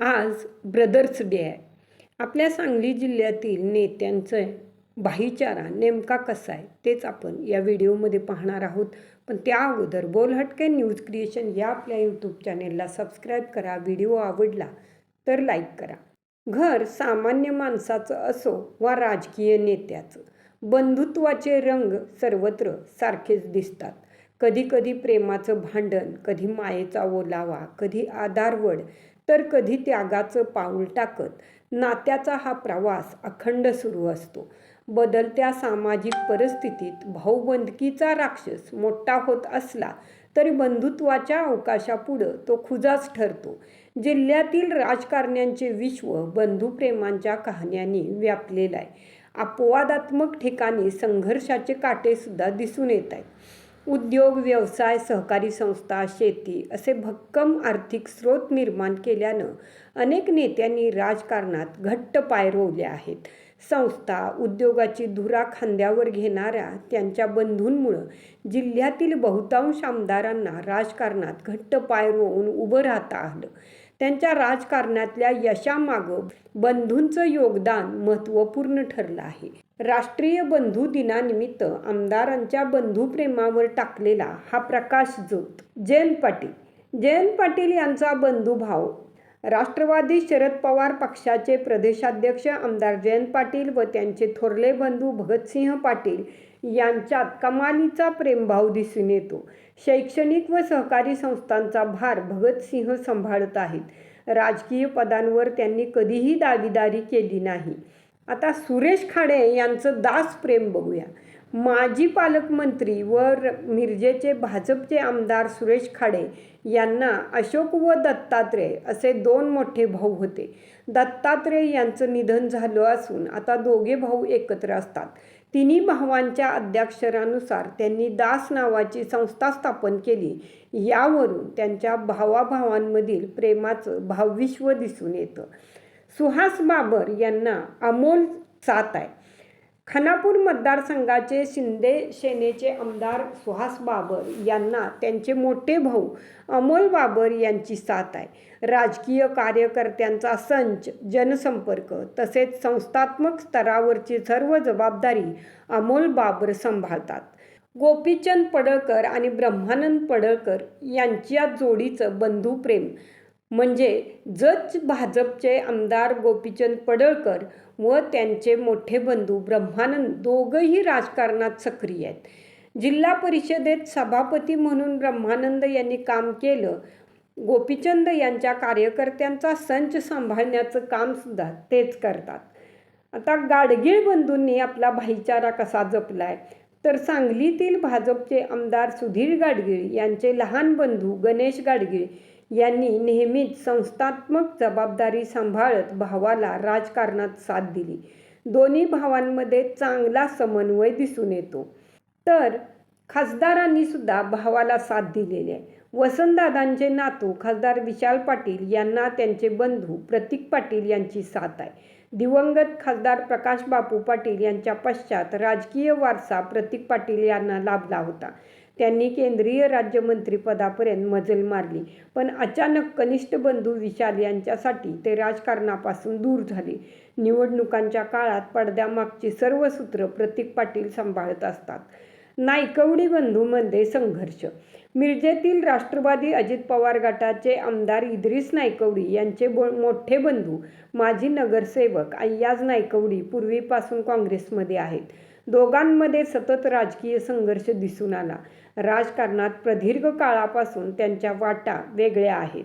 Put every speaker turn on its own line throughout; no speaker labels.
आज brothers day आहे. आपल्या सांगली जिल्ह्यातील नेत्यांचं भाईचारा नेमका कसा आहे तेच आपण या व्हिडिओमध्ये पाहणार आहोत. पण त्या अगोदर बोलहटके न्यूज क्रिएशन या आपल्या यूट्यूब चॅनेलला सबस्क्राईब करा व्हिडिओ आवडला तर लाईक करा. घर सामान्य माणसाचं असो वा राजकीय नेत्याचं बंधुत्वाचे रंग सर्वत्र सारखेच दिसतात. कधी कधी प्रेमाचं भांडण कधी मायेचा ओलावा कधी आधारवड तर कधी त्यागाचं पाऊल टाकत नात्याचा हा प्रवास अखंड सुरू असतो. बदलत्या सामाजिक परिस्थितीत भाऊबंदकीचा राक्षस मोठा होत असला तरी बंधुत्वाच्या अवकाशापुढं तो खुजाच ठरतो. जिल्ह्यातील राजकारण्यांचे विश्व बंधुप्रेमांच्या कहाण्यांनी व्यापलेलं आहे. अपवादात्मक ठिकाणी संघर्षाचे काटेसुद्धा दिसून येत आहेत. उद्योग व्यवसाय सहकारी संस्था शेती असे भक्कम आर्थिक स्रोत निर्माण केल्यानं अनेक नेत्यांनी राजकारणात घट्ट पाय रोवले आहेत. संस्था उद्योगाची धुरा खांद्यावर घेणाऱ्या त्यांच्या बंधूंमुळं जिल्ह्यातील बहुतांश आमदारांना राजकारणात घट्ट पाय रोवून उभं राहता आलं. त्यांच्या राजकारणातल्या यशामागं बंधूंचं योगदान महत्त्वपूर्ण ठरलं आहे. राष्ट्रीय बंधू दिनानिमित्त आमदारांच्या बंधुप्रेमावर टाकलेला हा प्रकाश जोत. जयंत पाटील. जयंत पाटील यांचा बंधुभाव. राष्ट्रवादी शरद पवार पक्षाचे प्रदेशाध्यक्ष आमदार जयंत पाटील व त्यांचे थोरले बंधू भगतसिंह पाटील यांच्यात कमालीचा प्रेमभाव दिसून येतो. शैक्षणिक व सहकारी संस्थांचा भार भगतसिंह सांभाळत आहेत. राजकीय पदांवर त्यांनी कधीही दावेदारी केली नाही. आता सुरेश खाडे यांचं दास प्रेम बघूया. माजी पालकमंत्री व र- मिरजेचे भाजपचे आमदार सुरेश खाडे यांना अशोक व दत्तात्रय असे दोन मोठे भाऊ होते. दत्तात्रय यांचं निधन झालं असून आता दोघे भाऊ एकत्र असतात. तिन्ही भावांच्या अध्याक्षरानुसार त्यांनी दास नावाची संस्था स्थापन केली. यावरून त्यांच्या भावाभावांमधील प्रेमाचं भावविश्व दिसून येतं. सुहास बाबर यांना अमोल सात आहे खानापूर मतदारसंघाचे शिंदे सेनेचे आमदार सुहास बाबर यांना त्यांचे मोठे भाऊ अमोल बाबर यांची साथ आहे. राजकीय कार्यकर्त्यांचा संच जनसंपर्क तसेच संस्थात्मक स्तरावरची सर्व जबाबदारी अमोल बाबर सांभाळतात. गोपीचंद पडळकर आणि ब्रह्मानंद पडळकर यांच्या जोडीचं बंधुप्रेम म्हणजे जच भाजपचे आमदार गोपीचंद पडळकर व त्यांचे मोठे बंधू ब्रह्मानंद दोघंही राजकारणात सक्रिय आहेत. जिल्हा परिषदेत सभापती म्हणून ब्रह्मानंद यांनी काम केलं. गोपीचंद यांच्या कार्यकर्त्यांचा संच सांभाळण्याचं कामसुद्धा तेच करतात. आता गाडगीळ बंधूंनी आपला भाईचारा कसा जपलाय? तर सांगलीतील भाजपचे आमदार सुधीर गाडगीळ यांचे लहान बंधू गणेश गाडगीळ यांनी नेहमीच संस्थात्मक जबाबदारी सांभाळत भावाला राजकारणात साथ दिली. दोन्ही भावांमध्ये चांगला समन्वय दिसून येतो. तर खासदारांनी सुद्धा भावाला साथ दिलेली आहे. वसंतदादांचे नातू खासदार विशाल पाटील यांना त्यांचे बंधू प्रतीक पाटील यांची साथ आहे. दिवंगत खासदार प्रकाश बापू पाटील यांच्या पश्चात राजकीय वारसा प्रतीक पाटील यांना लाभला होता. त्यांनी केंद्रीय राज्यमंत्रीपदापर्यंत मजल मारली. पण अचानक कनिष्ठ बंधू विशाल यांच्यासाठी ते राजकारणापासून दूर झाले. निवडणुकांच्या काळात पडद्यामागची सर्व सूत्र प्रतीक पाटील सांभाळत असतात. नायकवडी बंधूमध्ये संघर्ष. मिरजेतील राष्ट्रवादी अजित पवार गटाचे आमदार इद्रिस नायकवडी यांचे बो मोठे बंधू माजी नगरसेवक अय्याज नायकवडी पूर्वीपासून काँग्रेसमध्ये आहेत. दोघांमध्ये सतत राजकीय संघर्ष दिसून आला. राजकारणात प्रदीर्घ काळापासून त्यांच्या वाटा वेगळ्या आहेत.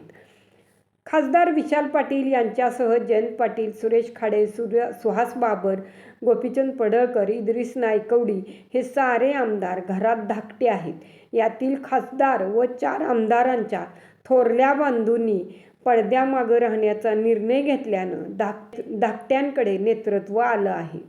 खासदार विशाल पाटील यांच्यासह जयंत पाटील सुरेश खाडे सूर्य सुहास बाबर गोपीचंद पडळकर इद्रिस नायकवडी हे सारे आमदार घरात धाकटे आहेत. यातील खासदार व चार आमदारांच्या थोरल्या बांधूंनी पडद्यामागं राहण्याचा निर्णय घेतल्यानं धाक धाकट्यांकडे नेतृत्व आलं आहे.